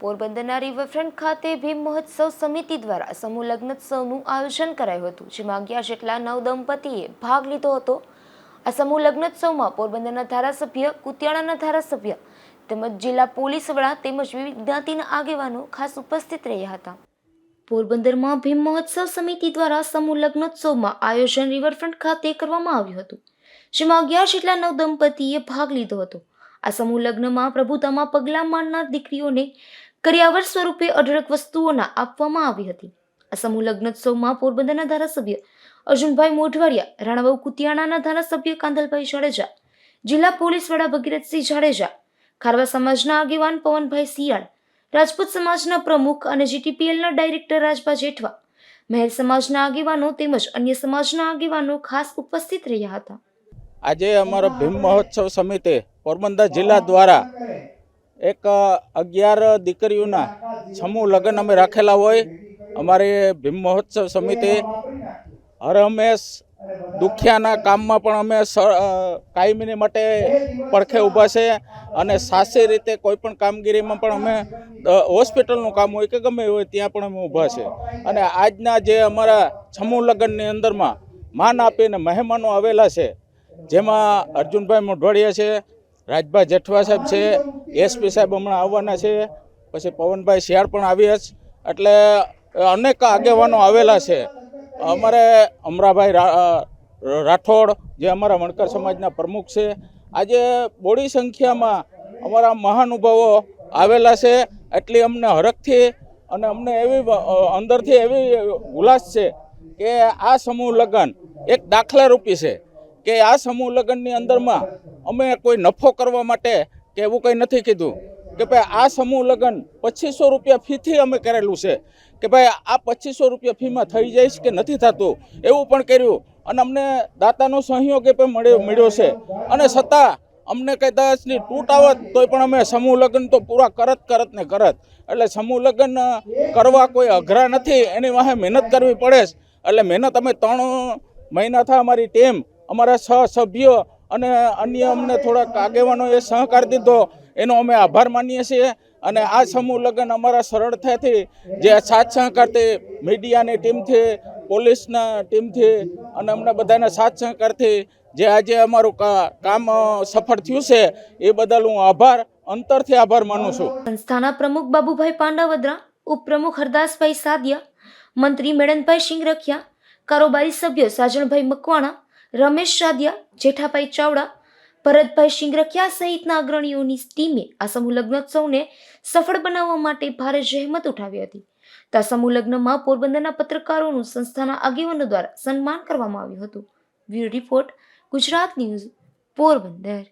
પોરબંદરના રિવરફ્રન્ટ ખાતે ભીમ મહોત્સવ સમિતિ દ્વારા સમૂહ લગ્નોત્સવનું આયોજન કરાયું હતું. જેમાં અગિયાર જેટલા નવ દંપતીએ ભાગ લીધો હતો. આ સમૂહ લગ્નોત્સવમાં પોરબંદરના ધારાસભ્ય, કુતિયાણાના ધારાસભ્ય તેમજ જિલ્લા પોલીસ વડા તેમજ વિવિધ જ્ઞાતિના આગેવાનો ખાસ ઉપસ્થિત રહ્યા હતા. પોરબંદરમાં ભીમ મહોત્સવ સમિતિ દ્વારા સમૂહ લગ્નોત્સવમાં આયોજન રિવરફ્રન્ટ ખાતે કરવામાં આવ્યું હતું. જેમાં અગિયાર જેટલા નવ દંપતીએ ભાગ લીધો હતો. આ સમૂહ લગ્નમાં પ્રભુતામાં પગલાં માંડનાર દીકરીઓને કરિયાવર સ્વરૂપે અઢળક વસ્તુઓના આપવામાં આવી હતી. આ સમૂહ લગ્નોત્સવમાં પોરબંદરના ધારાસભ્ય અર્જુનભાઈ મોઢવાડિયા રાણાબાઉ કુતિયાણાના ધારાસભ્ય કાંદલભાઈ જાડેજા, જિલ્લા પોલીસ વડા ભગીરથસિંહ જાડેજા, ખારવા સમાજના આગેવાન પવનભાઈ સિયાળ રાજપૂત સમાજના પ્રમુખ અને જીટીપીએલના ડાયરેક્ટર રાજભા જેઠવા, મહેર સમાજના આગેવાનો તેમજ અન્ય સમાજના આગેવાનો ખાસ ઉપસ્થિત રહ્યા હતા. આજે અમારો ભીમ મહોત્સવ સમિતિ પોરબંદર જિલ્લા દ્વારા એક અગિયાર દીકરીઓના સમૂહ લગ્ન અમે રાખેલા હોય. અમારી ભીમ મહોત્સવ સમિતિ હર હંમેશ દુખિયાના કામમાં પણ અમે કાયમીને માટે પડખે ઊભા છે અને સાસી રીતે કોઈ પણ કામગીરીમાં પણ અમે હોસ્પિટલનું કામ હોય કે ગમે હોય ત્યાં પણ અમે ઊભા છે. અને આજના જે અમારા સમૂહ લગ્નની અંદરમાં માન આપીને મહેમાનો આવેલા છે, જેમાં અર્જુનભાઈ મોઢવાડિયા છે રાજભા જેઠવા સાહેબ છે, એસપી સાહેબ હમણાં આવવાના છે, પછી પવનભાઈ શિયાળ પણ આવ્યા છે એટલે અનેક આગેવાનો આવેલા છે. અમારે અમરાભાઈ રાઠોડ, જે અમારા વણકર સમાજના પ્રમુખ છે, આજે બોડી સંખ્યામાં અમારા મહાનુભાવો આવેલા છે. એટલી અમને હરખથી અને અમને એવી અંદરથી એવી ઉલ્લાસ છે કે આ સમૂહ લગ્ન એક દાખલારૂપી છે. કે આ સમૂહ લગ્નની અંદરમાં અમે કોઈ નફો કરવા માટે કે એવું કંઈ નથી કીધું. કે ભાઈ આ સમૂહ લગ્ન પચીસો રૂપિયા ફીથી અમે કરેલું છે. કે ભાઈ આ પચીસો રૂપિયા ફીમાં થઈ જઈશ કે નથી થતું? એવું પણ કર્યું. અને અમને દાતાનો સહયોગ એ પણ મળ્યો મળ્યો છે. અને છતાં અમને કંઈ દસની તૂટ આવત તોય પણ અમે સમૂહ લગ્ન તો પૂરા કરત કરત ને કરત. એટલે સમૂહ લગ્ન કરવા કોઈ અઘરા નથી. એની વાહે મહેનત કરવી પડે એટલે મહેનત અમે ત્રણ મહિના થયા અમારી ટીમ. અમારા સહ સભ્યો અને અન્ય અમને થોડાક આગેવાનોએ સહકાર દીધો. એનો અમે આભાર માનીએ છીએ અને આ સમૂહ લગ્ન અમારા સરળતાથી જે સાથ સહકારથી મીડિયાની ટીમથી, પોલીસના ટીમથી અને અમને બધાના સાથ સહકારથી જે આજે અમારું કામ સફળ થયું છે, એ બદલ હું આભાર, અંતરથી આભાર માનું છું. સંસ્થાના પ્રમુખ બાબુભાઈ પાંડાવદરા, ઉપપ્રમુખ હરદાસભાઈ સાદિયા, મંત્રી મેળનભાઈ સિંગરખિયા, કારોબારી સભ્ય સાજણભાઈ મકવાણા રમેશ સાદિયા જેઠાભાઈ ચાવડા, ભરતભાઈ શિંગરખિયા સહિતના અગ્રણીઓની ટીમે આ સમૂહ લગ્નોત્સવને સફળ બનાવવા માટે ભારે જહેમત ઉઠાવી હતી. તો સમૂહ લગ્નમાં પોરબંદરના પત્રકારોનું સંસ્થાના આગેવાનો દ્વારા સન્માન કરવામાં આવ્યું હતું. Bureau report, Gujarat news, Porbandar.